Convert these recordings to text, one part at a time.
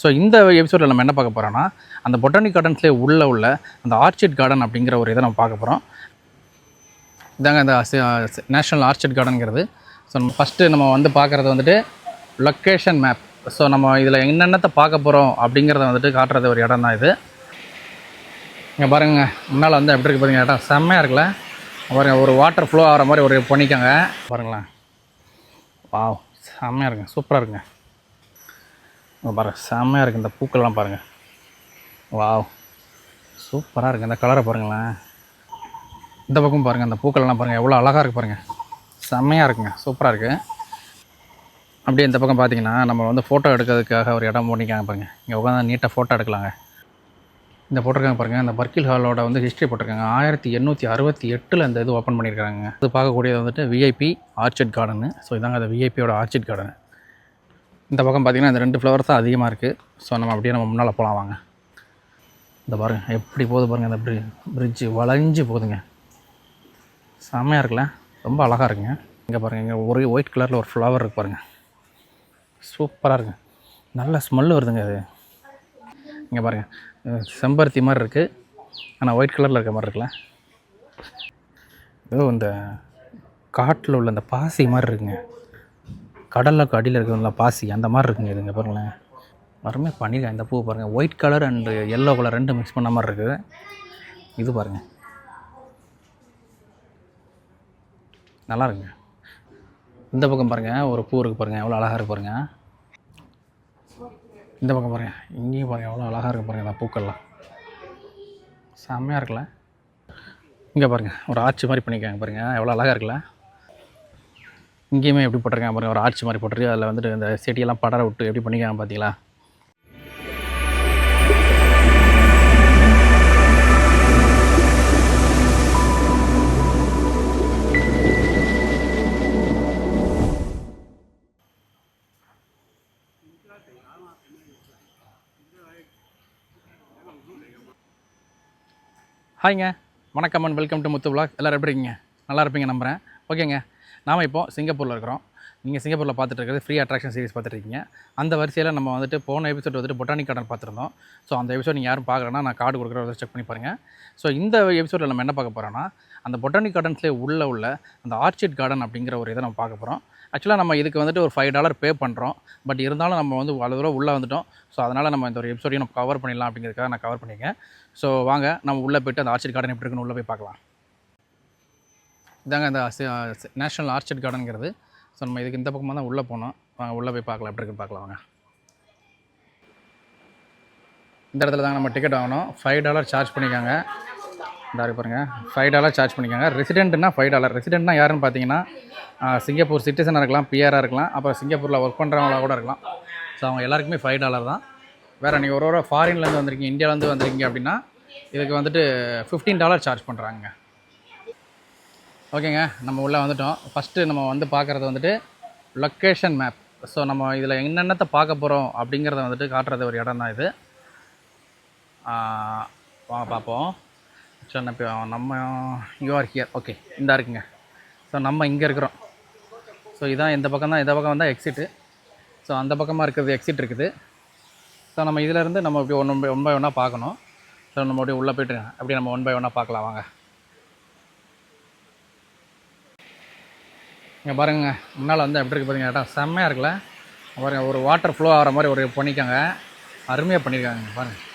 So இந்த எபிசோடில் நம்ம என்ன பார்க்க போகிறோம்னா அந்த பொட்டானிக் கார்டன்ஸ்லேயே உள்ள உள்ள அந்த ஆர்ச்சிட் கார்டன் அப்படிங்கிற ஒரு இதை நம்ம பார்க்க போகிறோம் இதாங்க இந்த நேஷ்னல் ஆர்ச்சிட் கார்டனுங்கிறது ஸோ நம்ம ஃபஸ்ட்டு நம்ம வந்து பார்க்குறது வந்துட்டு லொக்கேஷன் மேப் ஸோ நம்ம இதில் என்னென்னத்தை பார்க்க போகிறோம் அப்படிங்கிறத வந்துட்டு காட்டுறது ஒரு இடம் தான் இது. இங்கே பாருங்க முன்னால் வந்து எப்படி இருக்கு பாருங்கள் இடம் செம்மையாக இருக்குல்ல. பாருங்க ஒரு வாட்டர் ஃப்ளோ ஆகிற மாதிரி ஒரு பண்ணிக்கோங்க பாருங்களேன். வா செம்மையாக இருக்குங்க சூப்பராக இருக்குங்க. பாருங்கள் செம்மையாக இருக்குது இந்த பூக்கள்லாம் பாருங்கள் வாவ். சூப்பராக இருக்குது இந்த கலரை பாருங்களேன். இந்த பக்கம் பாருங்கள் அந்த பூக்கள்லாம் பாருங்கள் எவ்வளோ அழகாக இருக்குது பாருங்கள் செம்மையாக இருக்குங்க. சூப்பராக இருக்குது அப்படியே இந்த பக்கம் பார்த்தீங்கன்னா நம்ம வந்து ஃபோட்டோ எடுக்கிறதுக்காக ஒரு இடம் பண்ணிக்காங்க பாருங்கள் இங்கே உட்காந்து நீட்டாக ஃபோட்டோ எடுக்கலாங்க. இந்த போட்டிருக்காங்க பாருங்கள் இந்த பர்கில் ஹாலோட வந்து ஹிஸ்ட்ரி போட்டிருக்காங்க. ஆயிரத்தி எண்ணூற்றி அறுபத்தி எட்டில் இந்த இது ஓப்பன் பண்ணியிருக்காங்க. இது பார்க்கக்கூடியது வந்துட்டு விஐபி ஆர்ச்சிட் கார்டனு ஸோ இதாங்க அந்த விஐபியோட ஆர்ச்சட் கார்டன் இந்த பக்கம் பார்த்தீங்கன்னா இந்த ரெண்டு ஃப்ளவர்ஸ் தான் அதிகமாக இருக்குது ஸோ நம்ம அப்படியே நம்ம முன்னால் போகலாம் வாங்க. இந்த பாருங்கள் எப்படி போகுது பாருங்கள் இந்த பிரி பிரிட்ஜு வளைஞ்சு போகுதுங்க. செம்மையாக இருக்குல்ல? ரொம்ப அழகாக இருக்குங்க. இங்கே பாருங்கள் இங்கே ஒரே ஒயிட் கலரில் ஒரு ஃப்ளவர் இருக்கு பாருங்கள் சூப்பராக இருக்குங்க நல்ல ஸ்மெல் வருதுங்க அது. இங்கே பாருங்கள் செம்பருத்தி மாதிரி இருக்குது ஆனால் ஒயிட் கலரில் இருக்க மாதிரி இருக்குல்ல. ஏதோ இந்த காட்டில் உள்ள இந்த பாசி மாதிரி இருக்குங்க. கடலில் அடியில் இருக்கிறவங்களா பாசி அந்த மாதிரி இருக்குங்க இதுங்க பாருங்களேன். மறுமையாக பண்ணியிருக்கேன் இந்த பூ பாருங்கள் white colour and yellow colour ரெண்டும் மிக்ஸ் பண்ண மாதிரி இருக்குது. இது பாருங்கள் நல்லா இருக்குங்க. இந்த பக்கம் பாருங்கள் ஒரு பூ இருக்குது பாருங்கள் எவ்வளோ அழகாக இருக்கு பாருங்கள் இந்த பக்கம் பாருங்கள் இங்கேயும் பாருங்கள் எவ்வளோ அழகாக இருக்குது பாருங்கள் இந்த பூக்கள்லாம். செம்மையாக இருக்குல்ல. இங்கே பாருங்கள் ஒரு ஆட்சி மாதிரி பண்ணியிருக்காங்க பாருங்கள் எவ்வளோ அழகாக இருக்குல்ல. இங்கேயுமே எப்படி போட்டிருக்காங்க பாருங்கள் ஒரு ஆர்ச்சி மாதிரி போட்டிருக்கு. அதில் வந்துட்டு இந்த செடியெல்லாம் படர விட்டு எப்படி பண்ணிக்கிறாங்க பார்த்தீங்களா ஹாய்ங்க வணக்கம் and welcome to Muthu vlog. எல்லோரும் எப்படி இருக்கீங்க? நல்லா இருப்பீங்க நம்புகிறேன் ஓகேங்க நாம் இப்போ சிங்கப்பூரில் இருக்கிறோம். நீங்கள் சிங்கப்பூரில் பார்த்துட்டு இருக்கிறது ஃப்ரீ அட்ராக்ஷன் சீரிஸ் பார்த்துருக்கீங்க அந்த வரிசையில் நம்ம வந்துட்டு போன எபிசோட் வந்துட்டு பொட்டானிக் கார்டன் பார்த்துருந்தோம். ஸோ அந்த எபிசோட் நீங்கள் யாரும் பார்க்கலன்னா நான் கார்டு கொடுக்குறத செக் பண்ணி பாருங்கள் ஸோ இந்த எபிசோடில் நம்ம என்ன பார்க்க போகிறோம்னா அந்த பொட்டானிக் கார்டன்ஸ்லேயே உள்ள உள்ள அந்த ஆர்ச்சிட் கார்டன் அப்படிங்கிற ஒரு இதை நம்ம பார்க்க போகிறோம் ஆக்சுவலாக நம்ம இதுக்கு வந்துட்டு ஒரு ஃபைவ் டாலர் பே பண்ணுறோம் பட் இருந்தாலும் நம்ம வந்து அவ்வளோ தூரம் உள்ளே வந்துட்டோம். ஸோ அதனால் நம்ம இந்த ஒரு எபிசோடையும் நம்ம கவர் பண்ணிடலாம் அப்படிங்கிறதுக்காக நான் கவர் பண்ணியிருக்கேன். ஸோ வாங்க நம்ம உள்ளே போய்ட்டு அந்த ஆர்ச்சிட் கார்டன் எப்படி இருக்குன்னு உள்ளே போய் பார்க்கலாம். இதாங்க அந்த நேஷ்னல் ஆர்ச்சர்ட் கார்டனுங்கிறது ஸோ நம்ம இதுக்கு இந்த பக்கமாக தான் உள்ளே போனோம். வாங்க உள்ளே போய் பார்க்கலாம். எப்படி இருக்குன்னு பார்க்கலாம். வாங்க. இந்த இடத்துல தாங்க நம்ம டிக்கெட் வாங்கணும் ஃபைவ் டாலர் சார்ஜ் பண்ணிக்காங்க. இந்த பாருங்கள் ஃபைவ் டாலர் சார்ஜ் பண்ணிக்காங்க. ரெசிடென்ட்னா ஃபைவ் டாலர் ரெசிடென்ட்னா யாருன்னு பார்த்தீங்கன்னா சிங்கப்பூர் சிட்டிசனாக இருக்கலாம் பிஆராக இருக்கலாம். அப்புறம் சிங்கப்பூரில் ஒர்க் பண்ணுறவங்களாக கூட இருக்கலாம். ஸோ அவங்க எல்லாருக்குமே ஃபைவ் டாலர் தான். வேறு நீங்கள் ஒரு ஒரு ஃபாரின்லேருந்து வந்திருக்கீங்க இந்தியாவிலேருந்து வந்திருக்கீங்க அப்படின்னா இதுக்கு வந்துட்டு ஃபிஃப்டீன் டாலர் சார்ஜ் பண்ணுறாங்க ஓகேங்க நம்ம உள்ளே வந்துட்டோம். ஃபஸ்ட்டு நம்ம வந்து பார்க்குறது வந்துட்டு லொக்கேஷன் மேப் ஸோ நம்ம இதில் என்னென்னத்தை பார்க்க போகிறோம் அப்படிங்கிறத வந்துட்டு காட்டுறது ஒரு இடம் தான் இது வாங்க பார்ப்போம். ஸோ நம்ம நம்ம யூஆர் ஹியர் ஓகே இந்த இருக்குங்க. ஸோ நம்ம இங்கே இருக்கிறோம். ஸோ இதான் இந்த பக்கம் தான் இந்த பக்கம் வந்தால் எக்ஸிட்டு ஸோ அந்த பக்கமாக இருக்கிறது எக்ஸிட் இருக்குது. ஸோ நம்ம இதிலேருந்து நம்ம இப்படி ஒன் ஒன் பை ஒன்றா பார்க்கணும். ஸோ நம்ம அப்படியே உள்ளே போய்ட்டு அப்படியே நம்ம ஒன் பை ஒன்றா பார்க்கலாம். வாங்க. இங்கே பாருங்க முன்னால் வந்து எப்படி இருக்குது பாருங்கள் இடம் செம்மையாக இருக்குல்ல? பாருங்கள் ஒரு வாட்டர் ஃப்ளோ ஆகிற மாதிரி ஒரு பண்ணிக்காங்க அருமையாக பண்ணியிருக்காங்க பாருங்கள்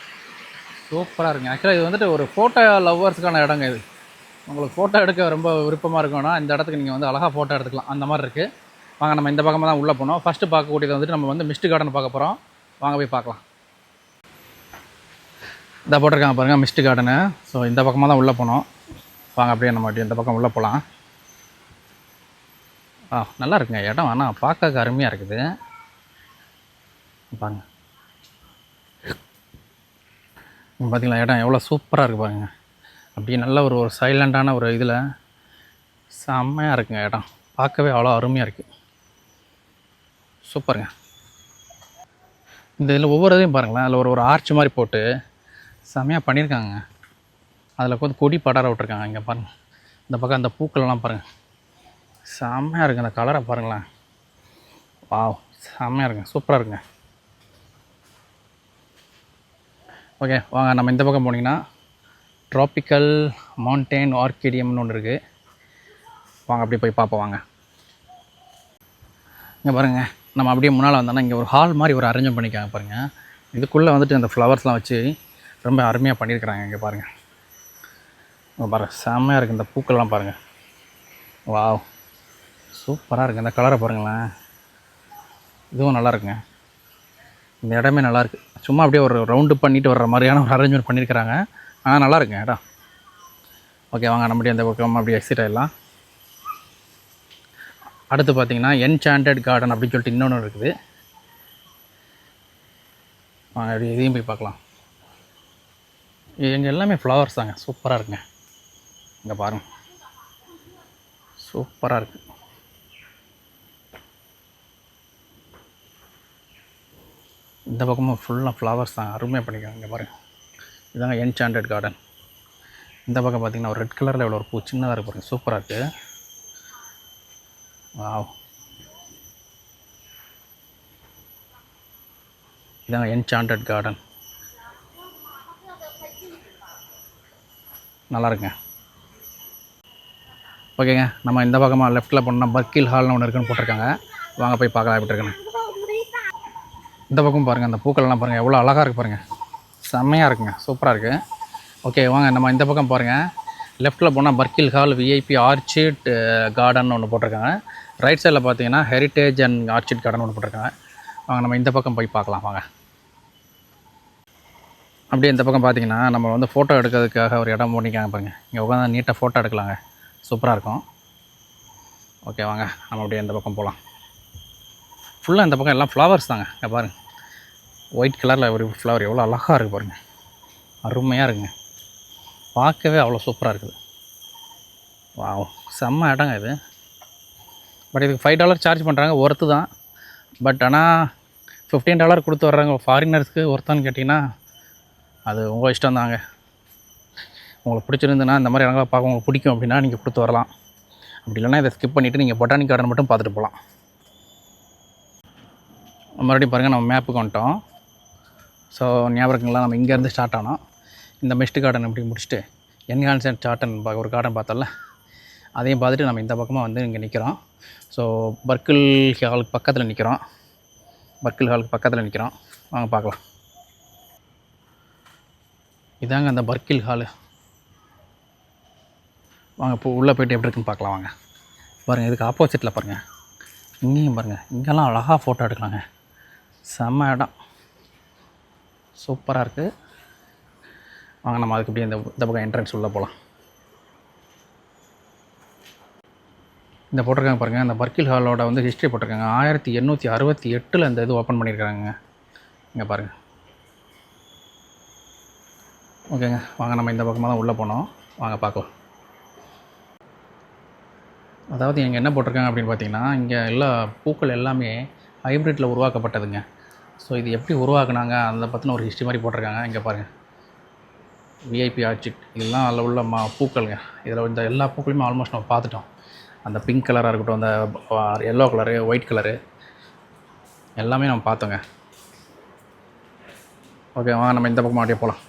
சூப்பராக இருக்குங்க. ஆக்சுவலாக இது வந்துட்டு ஒரு ஃபோட்டோ லவ்வர்ஸுக்கான இடங்க இது. உங்களுக்கு ஃபோட்டோ எடுக்க ரொம்ப விருப்பமாக இருக்கும்னா இந்த இடத்துக்கு நீங்கள் வந்து அழகாக ஃபோட்டோ எடுத்துக்கலாம். அந்த மாதிரி இருக்குது வாங்க நம்ம இந்த பக்கமாக தான் உள்ளே போனோம். ஃபஸ்ட்டு பார்க்கக்கூடியது வந்துட்டு நம்ம வந்து மிஸ்ட் கார்டன் பார்க்க போகிறோம் வாங்க போய் பார்க்கலாம். இந்த போட்டிருக்காங்க பாருங்கள் மிஸ்ட் கார்டனு ஸோ இந்த பக்கமாக தான் உள்ளே போனோம். வாங்க அப்படியே நம்ம அப்படியே இந்த பக்கம் உள்ளே போகலாம் ஆ நல்லா இருக்குங்க இடம் ஆனால் பார்க்க அருமையாக இருக்குது. பாருங்க. பார்த்தீங்களா இடம் எவ்வளோ சூப்பராக இருக்குது பாருங்க. அப்படியே நல்ல ஒரு ஒரு சைலண்டான ஒரு இதில் செம்மையாக இருக்குங்க இடம். பார்க்கவே அவ்வளோ அருமையாக இருக்குது சூப்பருங்க. இந்த இதில் ஒவ்வொரு இதையும் பாருங்களேன். அதில் ஒரு ஒரு ஆர்ச் மாதிரி போட்டு செம்மையாக பண்ணியிருக்காங்க. அதில் கொஞ்சம் கொடி படர விட்ருக்காங்க இங்கே பாருங்கள் இந்த பக்கம் அந்த பூக்கள்லாம் பாருங்கள் செம்மையாக இருக்குது அந்த கலரை பாருங்களேன். வாவ் செம்மையாக இருக்குங்க. சூப்பராக இருக்குங்க. ஓகே வாங்க நம்ம இந்த பக்கம் போனீங்கன்னா ட்ராபிக்கல் மவுண்டெயின் ஆர்கிடியம்னு ஒன்று இருக்குது வாங்க அப்படியே போய் பார்ப்போம் வாங்க. இங்கே பாருங்கள் நம்ம அப்படியே முன்னால் வந்தோம்னா இங்கே ஒரு ஹால் மாதிரி ஒரு அரேஞ்ச் பண்ணிக்காங்க பாருங்கள் இதுக்குள்ளே வந்துட்டு அந்த ஃப்ளவர்ஸ்லாம் வச்சு ரொம்ப அருமையாக பண்ணியிருக்கிறாங்க இங்கே பாருங்கள் இங்கே பாருங்கள் செம்மையாக இருக்குது இந்த பூக்கள்லாம் பாருங்கள் வாவ் சூப்பராக இருக்குது இந்த கலரை பாருங்களேன். இதுவும் நல்லா இருக்குங்க. இந்த இடமே நல்லாயிருக்கு சும்மா அப்படியே ஒரு ரவுண்டு பண்ணிட்டு வர்ற மாதிரியான ஒரு அரேஞ்ச்மெண்ட் பண்ணியிருக்கிறாங்க ஆனால் நல்லா இருக்குங்க இடம். ஓகே வாங்க நம்ம அந்த பக்கம் அப்படியே எக்ஸிட் ஆகிடலாம் அடுத்து பார்த்திங்கன்னா என்சாண்டட் கார்டன் அப்படின்னு சொல்லிட்டு இன்னொன்று இருக்குது. வாங்க அப்படி இதையும் போய் பார்க்கலாம். இங்கே எல்லாமே ஃப்ளவர்ஸ் தாங்க. சூப்பராக இருக்குங்க. இங்கே பாருங்கள் சூப்பராக இருக்குது இந்த பக்கமும் ஃபுல்லாக ஃப்ளவர்ஸ் தான். அருமையாக பண்ணிக்கலாம் இங்கே பாருங்கள் இதாங்க என்சாண்டட் கார்டன் இந்த பக்கம் பார்த்திங்கன்னா ஒரு ரெட் கலரில் இவ்வளோ ஒரு பூ சின்னதாக இருக்கு சூப்பராக இருக்குது வாவ் இதாங்க என்சாண்டட் கார்டன் நல்லா இருக்குங்க. ஓகேங்க நம்ம இந்த பக்கமாக லெஃப்ட்டில் போனோம்னா பர்கில் ஹால்னு ஒன்று இருக்குன்னு போட்டிருக்காங்க. வாங்க போய் பார்க்கலாம் எப்படி இருக்குன்னு. இந்த பக்கம் பாருங்கள் அந்த பூக்கள்லாம் பாருங்கள் எவ்வளோ அழகாக இருக்குது பாருங்கள் செம்மையாக இருக்குங்க சூப்பராக இருக்குது ஓகே வாங்க நம்ம இந்த பக்கம் பாருங்கள் லெஃப்ட்டில் போனால் Burkill hall VIP orchid garden ஒன்று போட்டிருக்காங்க. ரைட் சைடில் பார்த்தீங்கன்னா ஹெரிட்டேஜ் அண்ட் ஆர்ச்சிட் கார்டன் ஒன்று போட்டிருக்காங்க. வாங்க நம்ம இந்த பக்கம் போய் பார்க்கலாம் வாங்க. அப்படியே இந்த பக்கம் பார்த்தீங்கன்னா நம்ம வந்து ஃபோட்டோ எடுக்கிறதுக்காக ஒரு இடம் பண்ணிக்காங்க பாருங்கள் இங்கே உட்காந்து நீட்டாக ஃபோட்டோ எடுக்கலாங்க. சூப்பராக இருக்கும். ஓகே வாங்க நம்ம அப்படியே இந்த பக்கம் போகலாம் ஃபுல்லாக இந்த பக்கம் எல்லாம் ஃப்ளவர்ஸ் தாங்க. இங்கே பாருங்கள் ஒயிட் கலரில் ஒரு ஃப்ளவர் எவ்வளோ அழகாக இருக்குது பாருங்கள் அருமையாக இருக்குங்க. பார்க்கவே அவ்வளோ சூப்பராக இருக்குது. வா செம்ம இடங்க இது. பட் இதுக்கு ஃபைவ் டாலர் சார்ஜ் பண்ணுறாங்க ஒர்த்து தான். பட் ஆனால் ஃபிஃப்டீன் டாலர் கொடுத்து வர்றாங்க ஃபாரினர்ஸ்க்கு ஒர்த்தான்னு கேட்டிங்கன்னா அது உங்கள் இஷ்டம் தாங்க. உங்களுக்கு பிடிச்சிருந்துன்னா இந்த மாதிரி இடங்களை பார்க்க உங்களுக்கு பிடிக்கும் அப்படின்னா நீங்கள் கொடுத்து வரலாம். அப்படி இல்லைன்னா இதை ஸ்கிப் பண்ணிவிட்டு நீங்கள் பொட்டானிக் கார்டன் மட்டும் பார்த்துட்டு போகலாம். மறுபடியும் பாருங்கள் நம்ம மேப்புக்கு வந்துட்டோம். ஸோ ஞாபகங்களாம் நம்ம இங்கேருந்து ஸ்டார்ட் ஆனோம். இந்த மெஸ்ட் கார்டன் இப்படி முடிச்சுட்டு என்ஹான்சன் சார்டன் பா ஒரு கார்டன் பார்த்தோம்ல அதையும் பார்த்துட்டு நம்ம இந்த பக்கமாக வந்து இங்கே நிற்கிறோம் ஸோ பர்க்கிள் ஹாலுக்கு பக்கத்தில் நிற்கிறோம் பர்க்கிள் ஹாலுக்கு பக்கத்தில் நிற்கிறோம் வாங்க பார்க்கலாம். இதாங்க அந்த பர்க்கில் ஹாலு வாங்க இப்போ உள்ளே போயிட்டு எப்படி இருக்குன்னு பார்க்கலாம் வாங்க. பாருங்கள் இதுக்கு ஆப்போசிட்டில் பாருங்கள் இங்கேயும் பாருங்கள் இங்கெல்லாம் அழகாக ஃபோட்டோ எடுக்கலாங்க. செம்ம இடம். சூப்பராக இருக்குது வாங்க நம்ம அதுக்கு இப்படி இந்த இந்த பக்கம் என்ட்ரன்ஸ் உள்ளே போகலாம் இந்த போட்டிருக்காங்க பாருங்கள் இந்த பர்கில் ஹாலோட வந்து ஹிஸ்ட்ரி போட்டிருக்காங்க. ஆயிரத்தி எண்ணூற்றி அறுபத்தி எட்டில் அந்த இது ஓப்பன் பண்ணியிருக்காங்க. இங்கே பாருங்கள் ஓகேங்க வாங்க நம்ம இந்த பக்கமாக தான் உள்ளே போனோம். வாங்க பார்க்கலாம். அதாவது இங்கே என்ன போட்டிருக்காங்க அப்படின்னு பார்த்தீங்கன்னா இங்கே எல்லா பூக்கள் எல்லாமே ஹைப்ரிட்டில் உருவாக்கப்பட்டதுங்க. ஸோ இது எப்படி உருவாக்குனாங்க? அதை பற்றின ஒரு ஹிஸ்ட்ரி மாதிரி போட்டிருக்காங்க. இங்கே பாருங்கள் விஐபி ஆர்ச்சிட் இதெல்லாம் அதில் உள்ள மா பூக்கள்ங்க. இதில் இந்த எல்லா பூக்களையுமே ஆல்மோஸ்ட் நம்ம பார்த்துட்டோம். அந்த பிங்க் கலராக இருக்கட்டும் அந்த எல்லோ கலரு ஒயிட் கலரு எல்லாமே நம்ம பார்த்தோங்க. ஓகே வாங்க நம்ம இந்த பக்கம் அப்படியே போகலாம்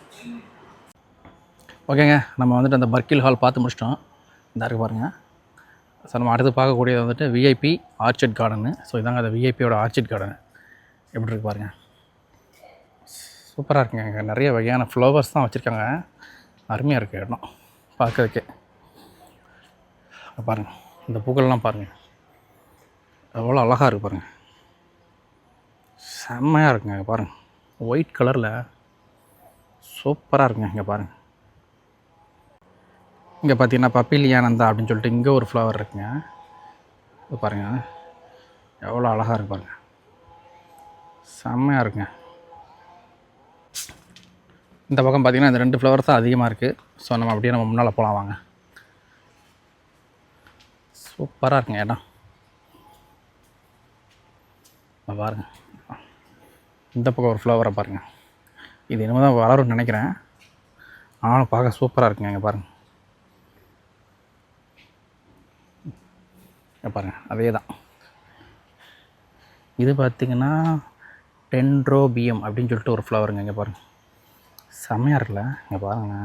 ஓகேங்க நம்ம வந்துட்டு அந்த பர்கில் ஹால் பார்த்து முடிச்சிட்டோம். இந்த இருக்கு பாருங்கள் ஸோ நம்ம அடுத்து பார்க்கக்கூடியது வந்துட்டு விஐபி ஆர்ச்சிட் கார்டனு ஸோ இதாங்க அந்த விஐபியோட ஆர்ச்சிட் கார்டனு எப்படி இருக்கு பாருங்கள் சூப்பராக இருக்குங்க. இங்கே நிறைய வகையான ஃப்ளவர்ஸ் தான் வச்சுருக்காங்க. அருமையாக இருக்குது இடம். பார்க்கறதுக்கே. இங்க பாருங்கள் இந்த பூக்கள்லாம் பாருங்கள் எவ்வளோ அழகாக இருக்குது பாருங்கள் செம்மையாக இருக்குங்க. பாருங்கள் ஒயிட் கலரில் சூப்பராக இருக்குங்க. இங்கே பாருங்கள் இங்கே பார்த்தீங்கன்னா பப்பிலியானந்தா அப்படின்னு சொல்லிட்டு இங்கே ஒரு ஃப்ளவர் இருக்குங்க. இது பாருங்கள் எவ்வளோ அழகாக இருக்கு பாருங்கள் செம்மையாக இருக்குங்க. இந்த பக்கம் பார்த்தீங்கன்னா இந்த ரெண்டு ஃப்ளவர் தான் அதிகமாக இருக்குது ஸோ நம்ம அப்படியே நம்ம முன்னால் போகலாம் வாங்க. சூப்பராக இருக்குங்க இடம். பாருங்கள் இந்த பக்கம் ஒரு ஃப்ளவரை பாருங்கள் இது என்னமோ தான் வளரும்னு நினைக்கிறேன். ஆனாலும் பார்க்க சூப்பராக இருக்குங்க இங்கே பாருங்கள் பாருங்கள் அதே தான் இது பார்த்திங்கன்னா டென்ட்ரோபியம் அப்படின்னு சொல்லிட்டு ஒரு ஃப்ளவருங்க இங்கே பாருங்கள் செம்மையாக இருக்குல்ல இங்கே பாருங்க.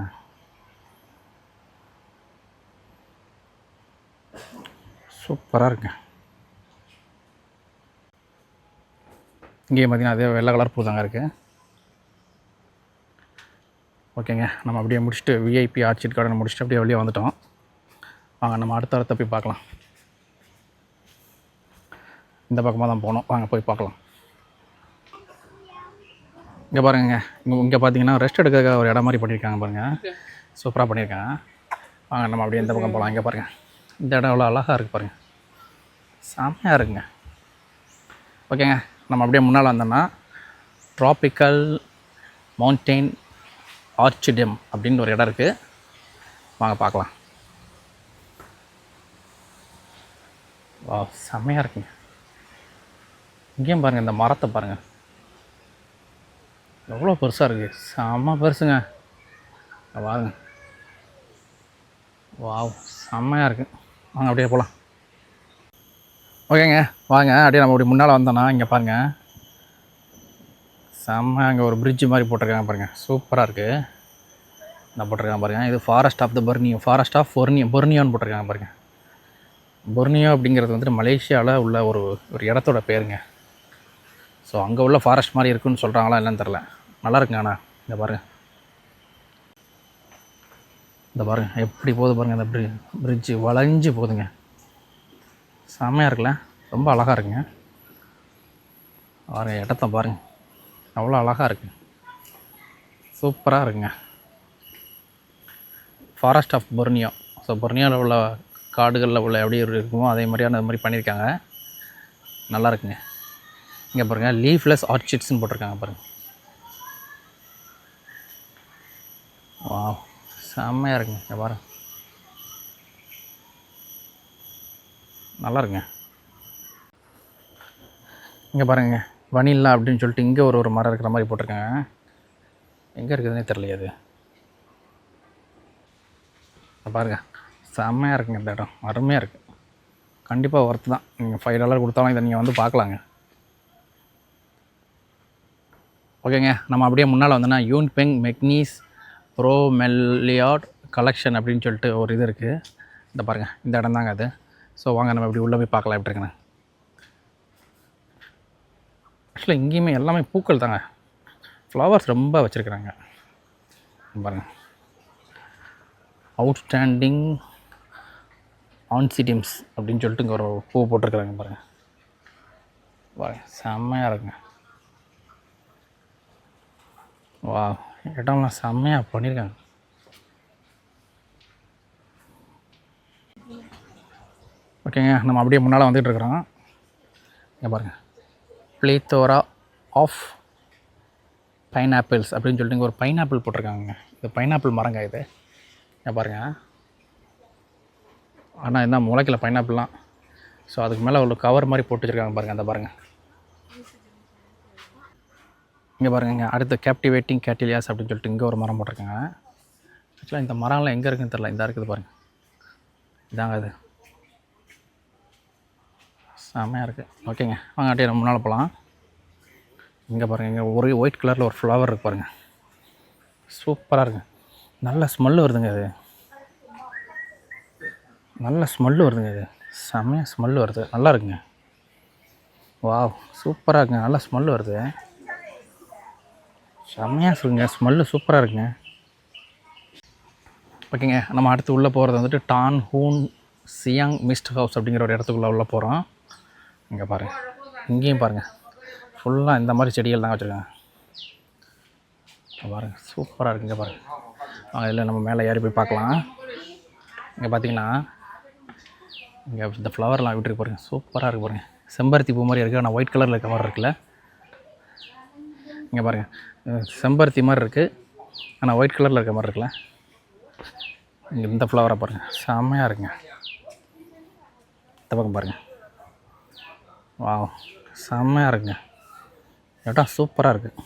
சூப்பராக இருக்குங்க இங்கேயும் பார்த்தீங்கன்னா அதே வெள்ளை கலர் பூ தாங்க இருக்குது ஓகேங்க நம்ம அப்படியே முடிச்சுட்டு விஐபி ஆர்ச்சிட் கார்டன் முடிச்சுட்டு அப்படியே வெளியே வந்துட்டோம். வாங்க நம்ம அடுத்த அடுத்த போய் பார்க்கலாம். இந்த பக்கமாக தான் போனோம் வாங்க போய் பார்க்கலாம். இங்கே பாருங்க. இங்கே இங்கே பார்த்தீங்கன்னா ரெஸ்ட் எடுக்க ஒரு இடம் மாதிரி பண்ணியிருக்காங்க பாருங்கள் சூப்பராக பண்ணியிருக்காங்க வாங்க நம்ம அப்படியே இந்த பக்கம் போகலாம் இங்கே பாருங்கள் இந்த இடம் எவ்வளோ அழகாக இருக்குது பாருங்கள் செம்மையாக இருக்குங்க. ஓகேங்க. நம்ம அப்படியே முன்னால் வந்தோம்னா ட்ராபிக்கல் மவுண்டெயின் ஆர்ச்சிடம் அப்படின்னு ஒரு இடம் இருக்குது வாங்க பார்க்கலாம். வா செம்மையாக இருக்குங்க. இங்கேயும் பாருங்கள் இந்த மரத்தை பாருங்கள் எவ்வளோ பெருசாக இருக்குது செம்ம பெருசுங்க. பாருங்க. வாவ் செம்மையாக இருக்குது வாங்க அப்படியே போகலாம் ஓகேங்க வாங்க. அப்படியே நம்ம அப்படி முன்னால் வந்தோன்னா இங்கே பாருங்கள் செம்ம அங்கே ஒரு பிரிட்ஜ் மாதிரி போட்டிருக்காங்க பாருங்கள் சூப்பராக இருக்குது நான் போட்டிருக்காங்க பாருங்கள் இது forest of the Borneo forest of Borneo பொர்னியோன்னு போட்டிருக்காங்க பாருங்கள் பொர்னியோ அப்படிங்கிறது வந்துட்டு மலேசியாவில் உள்ள ஒரு ஒரு இடத்தோட பேருங்க. ஸோ அங்கே உள்ள ஃபாரஸ்ட் மாதிரி இருக்குன்னு சொல்கிறாங்களா என்னன்னு தெரில நல்லா இருக்குங்க அண்ணா. இந்த பாருங்கள் இந்த பாருங்கள் எப்படி போகுது பாருங்கள் இந்த பிரி பிரிட்ஜு வளைஞ்சு போகுதுங்க. செம்மையாக இருக்குல்ல ரொம்ப அழகாக இருக்குங்க. பாருங்கள் இடத்த பாருங்க. அவ்வளோ அழகாக இருக்குது சூப்பராக இருக்குங்க. ஃபாரஸ்ட் ஆஃப் பொர்னியோ ஸோ பொர்னியோவில் உள்ள காடுகளில் உள்ள எப்படி இருக்குமோ அதே மாதிரியான அது மாதிரி பண்ணியிருக்காங்க. நல்லா இருக்குங்க. இங்கே பாருங்கள் லீஃப்லெஸ் ஆர்ச்சிட்ஸ்னு போட்டிருக்காங்க பாருங்கள் வா செம்மையாக இருக்குங்க. இங்கே பாருங்க. நல்லா இருக்குங்க. இங்கே பாருங்க. வனில்லா அப்படின்னு சொல்லிட்டு இங்கே ஒரு ஒரு மரம் இருக்கிற மாதிரி போட்டிருக்காங்க. எங்கே இருக்குதுன்னே தெரியலையே அது. பாருங்க. செம்மையாக இருக்குங்க இந்த இடம். அருமையாக இருக்குது கண்டிப்பாக ஒர்த்து தான். நீங்கள் ஃபைவ் டாலர் கொடுத்தாலும் இதை நீங்கள் வந்து பார்க்கலாங்க. ஓகேங்க. நம்ம அப்படியே முன்னால் வந்தோன்னா யூன் பெங் மெக்னீஸ் ப்ரோ மெல்லியாட் கலெக்ஷன் அப்படின்னு சொல்லிட்டு ஒரு இது இருக்குது இந்த பாருங்கள் இந்த இடம் தாங்க அது. ஸோ வாங்க நம்ம இப்படி உள்ளே போய் பார்க்கலாம். எப்படி இருக்குன்னு. ஆக்சுவலாக இங்கேயுமே எல்லாமே பூக்கள் தாங்க. ஃப்ளவர்ஸ் ரொம்ப வச்சுருக்குறாங்க. பாருங்கள் அவுட்ஸ்டாண்டிங் ஆன்சிடியம்ஸ் அப்படின்னு சொல்லிட்டு இங்கே ஒரு பூ போட்டிருக்குறாங்க பாருங்கள் பாருங்க. செம்மையாக இருக்குங்க. வா இடம்லாம் செம்மையாக பண்ணியிருக்காங்க ஓகேங்க நம்ம அப்படியே முன்னால் வந்துட்டு இருக்கிறோம். இங்கே பாருங்கள் பிளேத்தோரா ஆஃப் பைனாப்பிள்ஸ் அப்படின்னு சொல்லிட்டு இங்கே ஒரு பைனாப்பிள் போட்டிருக்காங்க இது பைனாப்பிள் மரங்க இது. இங்கே பாருங்கள் ஆனால் என்ன முளைக்கல பைனாப்பிள்லாம் ஸோ அதுக்கு மேலே ஒரு கவர் மாதிரி போட்டு வச்சுருக்காங்க பாருங்கள் அந்த பாருங்கள் இங்கே பாருங்க இங்கே கேப்டிவேட்டிங் கேட்டிலியாஸ் அப்படின்னு சொல்லிட்டு இங்கே ஒரு மரம் போட்டிருக்காங்க. ஆக்சுவலாக இந்த மரம்லாம் எங்கே இருக்குன்னு தெரில இந்த இருக்குது பாருங்கள் இதாங்க அது. செம்மையாக இருக்குது ஓகேங்க. வாங்க அப்படியே நம்ம முன்னால் போகலாம் இங்கே பாருங்கள் இங்கே ஒரு ஒயிட் கலரில் ஒரு ஃப்ளவர் இருக்கு பாருங்கள் சூப்பராக இருக்குது நல்ல ஸ்மெல்லு வருதுங்க அது. நல்ல ஸ்மெல்லு வருதுங்க இது செம்மையாக ஸ்மெல் வருது. நல்லா இருக்குங்க. வாவ் சூப்பராக இருக்குங்க. நல்லா ஸ்மெல் வருது. செம்மையாக இருக்குங்க. ஸ்மெல்லு சூப்பராக இருக்குங்க. ஓகேங்க நம்ம அடுத்து உள்ளே போகிறது வந்துட்டு Tan Hoon Siang mist house அப்படிங்கிற ஒரு இடத்துக்குள்ளே உள்ளே போகிறோம் இங்கே பாருங்கள் இங்கேயும் பாருங்கள் ஃபுல்லாக இந்த மாதிரி செடிகள் தான் வச்சுருக்காங்க. பாருங்கள் சூப்பராக சூப்பராக இருக்குங்க பாருங்கள் அதில் நம்ம மேலே ஏறி போய் பார்க்கலாம். இங்கே பார்த்தீங்கன்னா இங்கே இந்த ஃப்ளவர்லாம் விட்டுருக்கு பாருங்கள் சூப்பராக இருக்குது பாருங்கள் செம்பருத்தி பூ மாதிரி இருக்குது ஆனால் ஒயிட் கலரில் இருக்க மாதிரி இருக்குல்ல. இங்கே பாருங்கள் செம்பருத்தி மாதிரி இருக்குது ஆனால் ஒயிட் கலரில் இருக்க மாதிரி இருக்குல்ல. இங்கே இந்த ஃப்ளவரை பாருங்கள் செம்மையாக இருக்குங்க. இந்த பக்கம் பாருங்கள் வாவ். செம்மையாக இருக்குங்க. இடம் சூப்பராக இருக்குது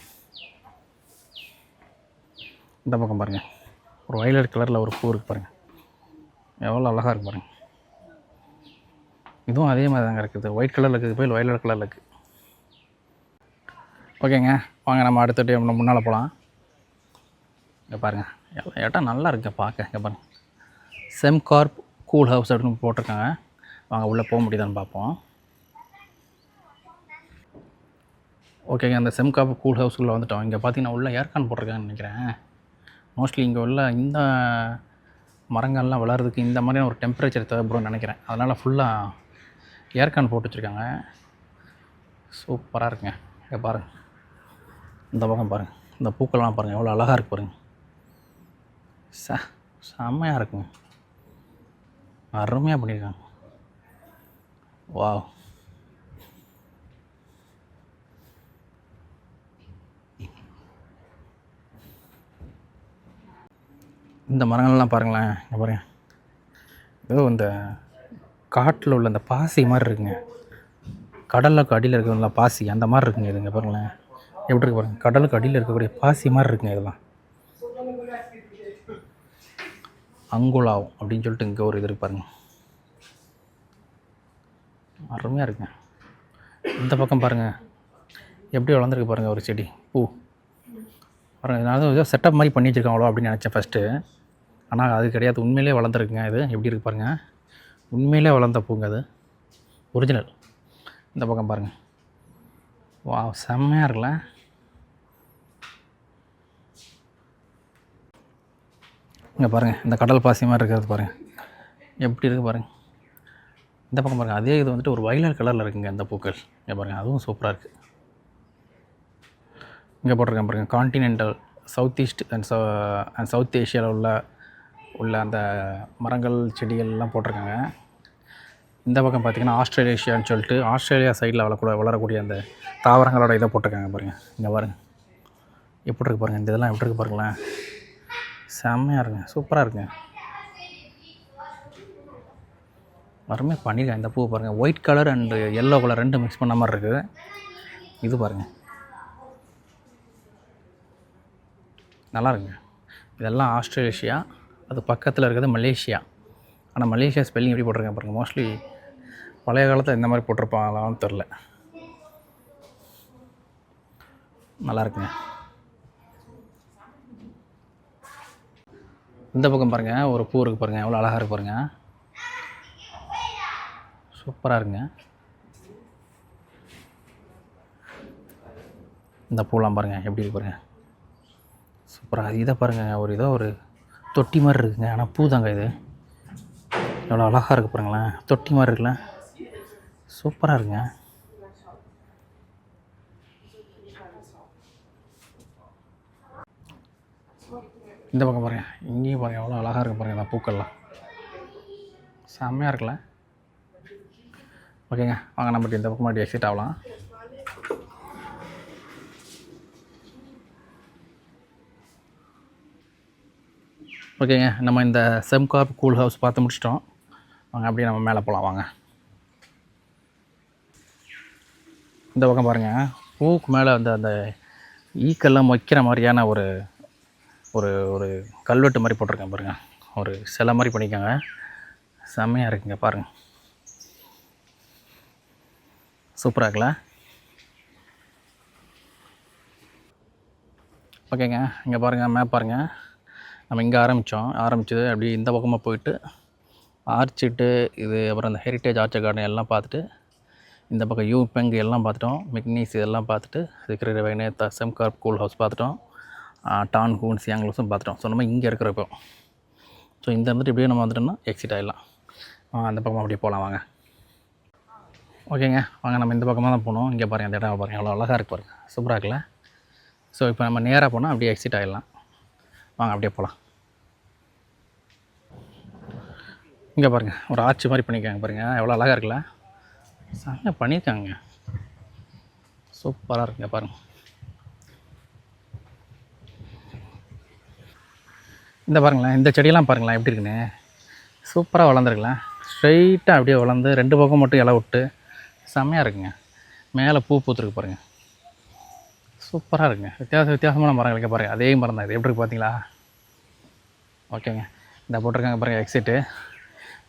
இந்த பக்கம் பாருங்கள் ஒரு வயலட் கலரில் ஒரு பூ இருக்குது பாருங்கள் எவ்வளோ அழகாக இருக்குது பாருங்கள் இதுவும் அதே மாதிரி தாங்க இருக்குது ஒயிட் கலரில் இருக்குது போய் வயலட் கலரில் இருக்குது ஓகேங்க. வாங்க நம்ம அடுத்த டைம் நம்ம முன்னால் போகலாம் இங்கே பாருங்கள் இடம் நல்லா இருக்கு பார்க்க. இங்கே பாருங்கள் செம்கார்ப் கூல் ஹவுஸ் அப்படின்னு போட்டிருக்காங்க. வாங்க உள்ளே போக முடியுதான்னு பார்ப்போம். ஓகேங்க அந்த செம்காப் கூல் ஹவுஸ்குள்ளே வந்துட்டோம். இங்கே பார்த்தீங்கன்னா உள்ள ஏர்கான் போட்டிருக்காங்கன்னு நினைக்கிறேன். மோஸ்ட்லி இங்கே உள்ள இந்த மரங்கள்லாம் வளர்றதுக்கு இந்த மாதிரியான ஒரு டெம்பரேச்சர் தேவைப்படும்னு நினைக்கிறேன். அதனால் ஃபுல்லாக ஏர்கான் போட்டு வச்சுருக்காங்க. சூப்பராக இருக்குங்க. இங்கே பாருங்கள் இந்த பக்கம் பாருங்கள் இந்த பூக்கள்லாம் பாருங்கள் எவ்வளோ அழகாக இருக்கு பாருங்கள் ச செம்மையாக இருக்குங்க அருமையாக பண்ணியிருக்காங்க வாவ். இந்த மரங்கள்லாம் பாருங்களேன் இங்கே பாருங்க. ஏதோ இந்த காட்டில் உள்ள அந்த பாசி மாதிரி இருக்குங்க. கடலுக்கு அடியில் இருக்கிற பாசி அந்த மாதிரி இருக்குங்க இதுங்க பாருங்களேன். எப்படி இருக்கு பாருங்கள் கடலுக்கு அடியில் இருக்கக்கூடிய பாசி மாதிரி இருக்குங்க இதெல்லாம். அங்குலாவ் அப்படின்னு சொல்லிட்டு இங்கே ஒரு இது இருக்கு பாருங்கள் அருமையாக இருக்குங்க. இந்த பக்கம் பாருங்கள் எப்படி வளர்ந்துருக்கு பாருங்கள் ஒரு செடி பூ. பாருங்கள் நான் ஏதோ செட்டப் மாதிரி பண்ணி வச்சுருக்காங்களோ அப்படின்னு நினச்சேன் ஃபஸ்ட்டு ஆனால் அது கிடையாது. உண்மையிலே வளர்ந்துருக்குங்க இது. எப்படி இருக்கு பாருங்கள் உண்மையிலே வளர்ந்த பூங்க அது. ஒரிஜினல் இந்த பக்கம் பாருங்கள் வா செம்மையாக இருக்குல்ல. இங்கே பாருங்கள் இந்த கடல் பாசி மாதிரி இருக்கிறது பாருங்கள் எப்படி இருக்குது பாருங்கள் இந்த பக்கம் பாருங்கள் அதே இது வந்துட்டு ஒரு வயலட் கலரில் இருக்குங்க இந்த பூக்கள். இங்கே பாருங்கள் அதுவும் சூப்பராக இருக்குது இங்கே போட்டிருக்கேன் பாருங்கள் காண்டினென்டல் சவுத் ஈஸ்ட் அண்ட் ச அண்ட் சவுத் ஏஷியாவில் உள்ள உள்ள அந்த மரங்கள் செடிகள்லாம் போட்டிருக்காங்க. இந்த பக்கம் பார்த்திங்கன்னா ஆஸ்திரேலேஷியான்னு சொல்லிட்டு ஆஸ்திரேலியா சைடில் வளரக்கூடிய வளரக்கூடிய அந்த தாவரங்களோட இதை போட்டிருக்காங்க பாருங்கள் இங்கே பாருங்கள் எப்படி இருக்கு பாருங்கள் இந்த இதெல்லாம் எப்படி இருக்கு பாருங்களேன். செம்மையாக இருக்குங்க. சூப்பராக இருக்குங்க. அருமையாக பண்ணியிருக்கேன் இந்த பூ பாருங்கள் white colour and yellow colour ரெண்டும் மிக்ஸ் பண்ண மாதிரி இருக்குது. இது பாருங்கள் நல்லா இருக்குங்க. இதெல்லாம் ஆஸ்திரேலேஷியா அது பக்கத்தில் இருக்கிறது மலேசியா. ஆனால் மலேசியா ஸ்பெல்லிங் எப்படி போட்டிருக்கேன் பாருங்கள் மோஸ்ட்லி பழைய காலத்தில் இந்த மாதிரி போட்டிருப்பாங்களான்னு தெரில நல்லா இருக்குங்க. இந்த பக்கம் பாருங்கள் ஒரு பூ இருக்குது பாருங்கள் எவ்வளோ அழகாக இருக்கு பாருங்கள் சூப்பராக இருக்குங்க. இந்த பூலாம் பாருங்கள் எப்படி இருக்கு பாருங்கள் சூப்பராக இதை பாருங்கள் ஒரு இதோ ஒரு தொட்டி மாதிரி இருக்குங்க. ஆனால் பூ தாங்க இது. எவ்வளோ அழகாக இருக்குது பாருங்களேன் தொட்டி மாதிரி இருக்குல்ல. சூப்பராக இருக்குங்க. இந்த பக்கம் பாருங்கள் இங்கேயும் பாருங்கள் எவ்வளோ அழகாக இருக்குது பாருங்கள் இந்த பூக்கள்லாம். செம்மையாக இருக்குல்ல? ஓகேங்க வாங்க நம்ம இந்த பக்கம் மட்டும் எக்ஸிட் ஆகலாம். ஓகேங்க நம்ம இந்த செம்காப் கூல் ஹவுஸ் பார்த்து முடிச்சிட்டோம். வாங்க அப்படியே நம்ம மேலே போகலாம் வாங்க. இந்த பக்கம் பாருங்கள் பூக்கு மேலே வந்து அந்த ஈக்கெல்லாம் வைக்கிற மாதிரியான ஒரு ஒரு ஒரு கல்வெட்டு மாதிரி போட்டிருக்கேன் பாருங்கள் ஒரு சிலை மாதிரி பண்ணிக்கோங்க செம்மையாக இருக்குங்க பாருங்கள் சூப்பராக இருக்குல்ல? ஓகேங்க இங்கே பாருங்கள் மேப் பாருங்கள் நம்ம இங்கே ஆரம்பித்தோம் ஆரம்பித்தது அப்படி இந்த பக்கமாக போயிட்டு ஆர்ச்சிட்டு இது அப்புறம் இந்த ஹெரிட்டேஜ் ஆர்ச்சர் கார்டன் எல்லாம் பார்த்துட்டு இந்த பக்கம் யூ பெங்கு எல்லாம் பார்த்துட்டோம். மிக்னீஸ் இதெல்லாம் பார்த்துட்டு சிக்ரி வைனே தசம் செம்கார்ப் கூல் ஹவுஸ் பார்த்துட்டோம். டான் ஹூன்ஸ் சியாங்லூஸும் பார்த்துட்டோம். ஸோ நம்ம இங்கே இருக்கிறப்போ ஸோ இந்த இருந்துட்டு இப்படியே நம்ம வந்துட்டோம்னா எக்ஸிட் ஆகிடலாம் அந்த பக்கமாக அப்படியே போகலாம் வாங்க. ஓகேங்க. வாங்க நம்ம இந்த பக்கமாக தான் போகணும். இங்கே பாருங்கள் அந்த இடம் பாருங்கள் எவ்வளோ அழகாக இருக்கு பாருங்கள் சூப்பராக இருக்குல்ல? ஸோ இப்போ நம்ம நேராக போனால் அப்படியே எக்ஸிட் ஆகிடலாம் வாங்க அப்படியே போகலாம் இங்கே பாருங்கள் ஒரு ஆட்சி மாதிரி பண்ணியிருக்காங்க பாருங்கள் எவ்வளோ அழகாக இருக்குல்ல? செம்மையாக பண்ணியிருக்காங்க. சூப்பராக இருக்குங்க பாருங்கள் இந்த பாருங்களேன் இந்த செடியெல்லாம் பாருங்களேன் எப்படி இருக்குன்னு. சூப்பராக வளர்ந்துருக்கலாம். ஸ்ட்ரைட்டாக அப்படியே வளர்ந்து ரெண்டு பக்கம் மட்டும் இலை விட்டு செம்மையாக இருக்குங்க. மேலே பூ பூத்துருக்கு பாருங்கள் சூப்பராக இருக்குங்க. வித்தியாச வித்தியாசமான மரங்களுக்கு பாருங்கள் அதே மரம் தான் இது. எப்படி இருக்கு பார்த்தீங்களா ஓகேங்க. இந்த போட்டிருக்காங்க பாருங்கள் எக்ஸிட்டு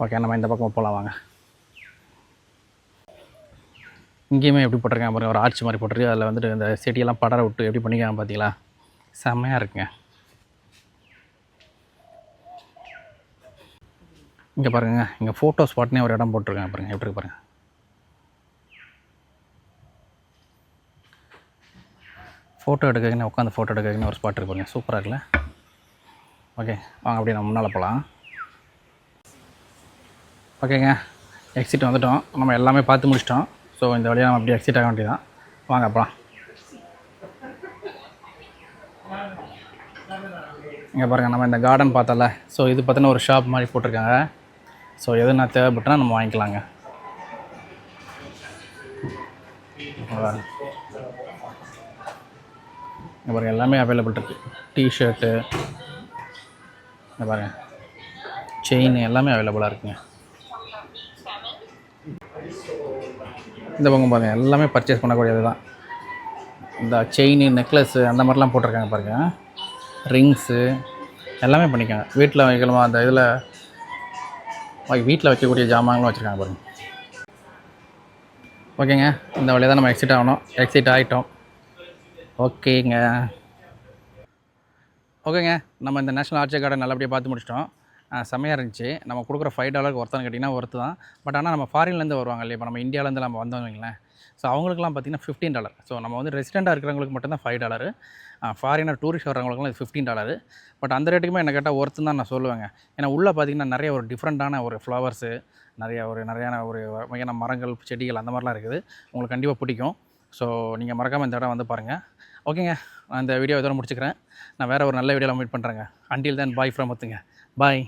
ஓகே நம்ம இந்த பக்கம் போகலாம் வாங்க. இங்கேயுமே எப்படி போட்டிருக்காங்க பாருங்கள் ஒரு ஆட்சி மாதிரி போட்டிருக்கு. அதில் வந்துட்டு இந்த செடியெல்லாம் படர விட்டு எப்படி பண்ணிக்காங்க பார்த்தீங்களா செம்மையாக இருக்குங்க. இங்கே பாருங்க இங்கே ஃபோட்டோ ஸ்பாட்னே ஒரு இடம் போட்டிருக்காங்க பாருங்க எப்படி பாருங்கள் பாருங்க. ஃபோட்டோ எடுக்கிறதுன்னு உட்காந்து ஃபோட்டோ எடுக்கிறதுக்குன்னு ஒரு ஸ்பாட் இருக்கு பாருங்க. சூப்பராக இருக்குல்ல? ஓகே வாங்க அப்படியே நம்ம முன்னால் போகலாம் ஓகேங்க எக்ஸிட் வந்துட்டோம். நம்ம எல்லாமே பார்த்து முடிச்சிட்டோம். ஸோ இந்த வழியாக நம்ம அப்படியே எக்ஸிட் ஆக வேண்டியதான் வாங்க அப்புறம் இங்கே பாருங்கள் நம்ம இந்த கார்டன் பார்த்தல ஸோ இது பார்த்தீங்கன்னா ஒரு ஷாப் மாதிரி போட்டிருக்காங்க. ஸோ எதுனா தேவைப்பட்டுனா நம்ம வாங்கிக்கலாங்க. இங்க பாருங்க. எல்லாமே அவைலபிள் இருக்குது டிஷர்ட்டு இங்கே பாருங்க. செயின் எல்லாமே அவைலபிளாக இருக்குங்க. இந்த பக்கம் பாருங்க எல்லாமே பர்ச்சேஸ் பண்ணக்கூடியது தான். இந்த செயின் நெக்லஸ்ஸு அந்த மாதிரிலாம் போட்டிருக்காங்க பாருங்க. ரிங்ஸு எல்லாமே பண்ணிக்கோங்க. வீட்டில் வைக்கலாமா அந்த இதில் வீட்டில் வைக்கக்கூடிய ஜாமான்களும் வச்சுருக்காங்க பாருங்க. ஓகேங்க இந்த வழியாக தான் நம்ம எக்ஸிட் ஆகணும். எக்ஸிட் ஆகிட்டோம் ஓகேங்க. ஓகேங்க நம்ம இந்த நேஷனல் ஆர்ச்சர் கார்டன் நல்லபடியாக பார்த்து முடிச்சிட்டோம். செம்மையாக இருந்துச்சு. நம்ம கொடுக்குற ஃபைவ் டாலருக்கு ஒருத்தன்னு கேட்டிங்கன்னா ஒருத்து தான். பட் ஆனால் நம்ம ஃபாரின்லேருந்து வருவாங்க இல்லையா? இப்போ நம்ம இந்தியாவிலேருந்து நம்ம வந்தோம் வைங்களேன். ஸோ அவங்களுக்குலாம் பார்த்தீங்கன்னா ஃபிஃப்டீன் டாலர் ஸோ நம்ம வந்து ரெசிடெண்ட்டாக இருக்கிறவங்களுக்கு மட்டும்தான் ஃபைவ் டாலர் ஃபாரினர் டூரிஸ்ட் வர்றவங்களுக்குலாம் இது ஃபிஃப்டீன் டாலர் பட் அந்த ரேட்டுக்குமே என்ன கேட்டால் ஒர்த்து தான் நான் சொல்லுவேங்க. ஏன்னா உள்ளே பார்த்தீங்கன்னா நிறைய ஒரு டிஃப்ரெண்ட்டான ஒரு ஃப்ளவர்ஸு நிறைய ஒரு நிறையான ஒரு வகையான மரங்கள் செடிகள் அந்த மாதிரிலாம் இருக்குது. உங்களுக்கு கண்டிப்பாக பிடிக்கும். ஸோ நீங்கள் மறக்காமல் இந்த இடம் வந்து பாருங்கள் ஓகேங்க நான் இந்த வீடியோ இதோட முடிச்சுக்கிறேன். நான் வேறு ஒரு நல்ல வீடியோவில் மீட் பண்ணுறேங்க until then bye from ஒத்துங்க. Bye